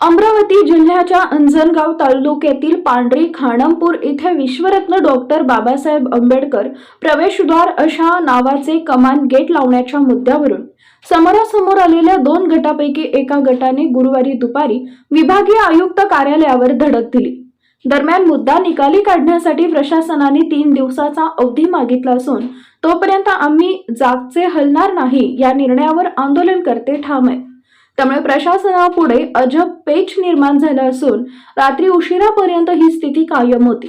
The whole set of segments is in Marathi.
अमरावती जिल्ह्याच्या अंजनगाव तालुक्यातील पांढरी खाणमपूर इथे विश्वरत्न डॉक्टर बाबासाहेब आंबेडकर प्रवेशद्वार अशा नावाचे कमान गेट लावण्याच्या मुद्द्यावरून समोरासमोर आलेल्या दोन गटापैकी एका गटाने गुरुवारी दुपारी विभागीय आयुक्त कार्यालयावर धडक दिली. दरम्यान मुद्दा निकाली काढण्यासाठी प्रशासनाने तीन दिवसाचा अवधी मागितला असून तोपर्यंत आम्ही जागचे हलणार नाही या निर्णयावर आंदोलन करते ठाम आहे त्यामुळे प्रशासनापुढे अजब पेच निर्माण झाला असून रात्री उशिरापर्यंत ही स्थिती कायम होती.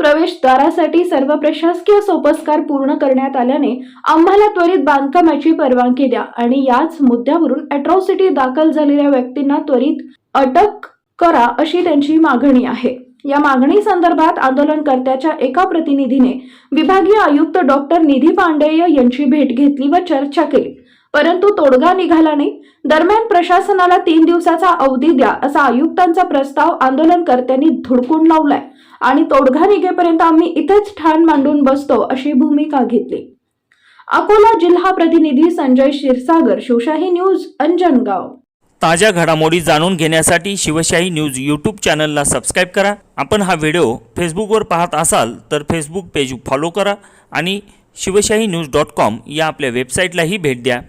प्रवेशद्वारासाठी सर्व प्रशासकीय सोपस्कार पूर्ण करण्यात आल्याने आम्हाला त्वरित बांधकामाची परवानगी द्या आणि याच मुद्द्यावरून अॅट्रॉसिटी दाखल झालेल्या व्यक्तींना त्वरित अटक करा अशी त्यांची मागणी आहे. या मागणी संदर्भात आंदोलनकर्त्याच्या एका प्रतिनिधीने विभागीय आयुक्त डॉक्टर निधी पांडेय यांची भेट घेतली व चर्चा केली. परंतु तोडगा निघाला नाही. दरम्यान प्रशासनाला तीन दिवसाचा अवधी द्या असा आयुक्तांचा प्रस्ताव आंदोलनकर्त्यांनी धुडकून लावलाय. आणि तोडगा निघेपर्यंत आम्ही इथेच ठाण मांडून बसतो अशी भूमिका घेतली. अकोला जिल्हा प्रतिनिधी संजय क्षीरसागर शिवशाही न्यूज अंजनगाव ताज्या घडामोडी जाणून घेण्यासाठी शिवशाही न्यूज यूट्यूब चॅनलला सबस्क्राईब करा. आपण हा व्हिडिओ फेसबुकवर पाहत असाल तर फेसबुक पेज फॉलो करा आणि शिवशाही न्यूज डॉट कॉम या आपल्या वेबसाईटलाही भेट द्या.